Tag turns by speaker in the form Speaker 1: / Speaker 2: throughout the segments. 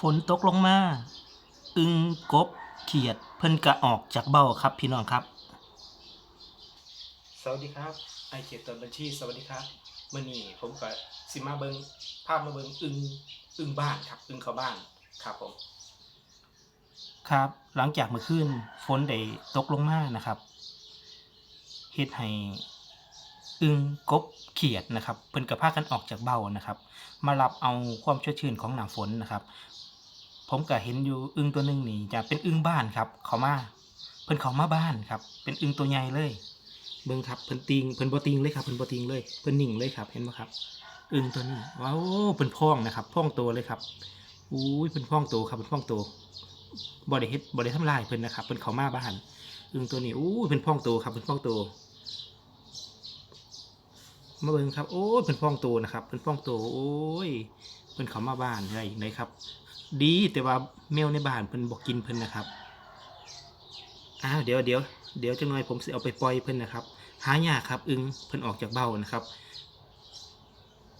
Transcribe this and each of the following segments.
Speaker 1: ฝนตกลงมา อึงกบเขียดเพิ่นกะออกจากเบ้าครับพี่น้องครับ สวัสดีครับ ไอเขียดตนบัญชีสวัสดีครับเมื่อนี้ผมก็สิมาเบิงภาพมาเบิงอึงอึงบ้านครับ อึงเข้าบ้านครับผม ครับ หลังจากเมื่อคืนฝนได้ตกลงมานะครับเฮ็ดให้อึงกบเขียดนะครับ เพิ่นกระพากันออกจากเบ้านะครับ มารับเอาความชื้นชื้นของน้ำฝนนะครับ ผมก็เห็นอยู่อึ้งตัวหนึ่งนี่จะเป็นอึ้งบ้านครับ เขามา เพิ่นเขามาบ้านครับ เป็นอึ้งตัวใหญ่เลย เบิ่งครับเพิ่นติงเพิ่นบ่ติงเลยครับเพิ่นบ่ติงเลยเพิ่นนิ่งเลยครับ เห็นบ่ครับ อึ้งตัวนี้ว้าวเพิ่นพ่องนะครับพ่องตัวเลยครับอุ้ยเพิ่นพ่องตัวครับเพิ่นพ่องตัวบ่ได้เฮ็ดบ่ได้ทำลายเพิ่นนะครับเพิ่นเขามาบ้านอึ้งตัวนี้อู้ยเพิ่นพ่องตัวครับเพิ่นพ่องตัว มาเบิ่งครับ โอ้ยเพิ่นพ่องตัวนะครับเพิ่นพ่องตัวโอ้ยเพิ่นเขามาบ้านได้ไหนครับ ดีแต่ว่าแมวในบ้านเพิ่นบ่กินเพิ่นนะครับอ้าวเดี๋ยวเดี๋ยวเดี๋ยวจังหน่อยผมสิเอาไปปล่อยเพิ่นนะครับ หายากครับ อึงเพิ่นออกจากเบ้านะครับ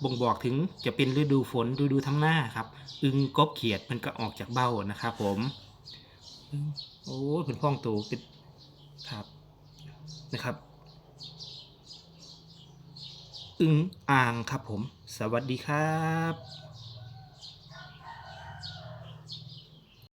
Speaker 1: บ่งบอกถึงจะเป็นฤดูฝนฤดูทำหน้าครับ อึงกบเขียดมันก็ออกจากเบ้านะครับผมอืมโอ้ยเป็นพ่องโตเป็นครับนะครับ อึงอ่างครับผม สวัสดีครับ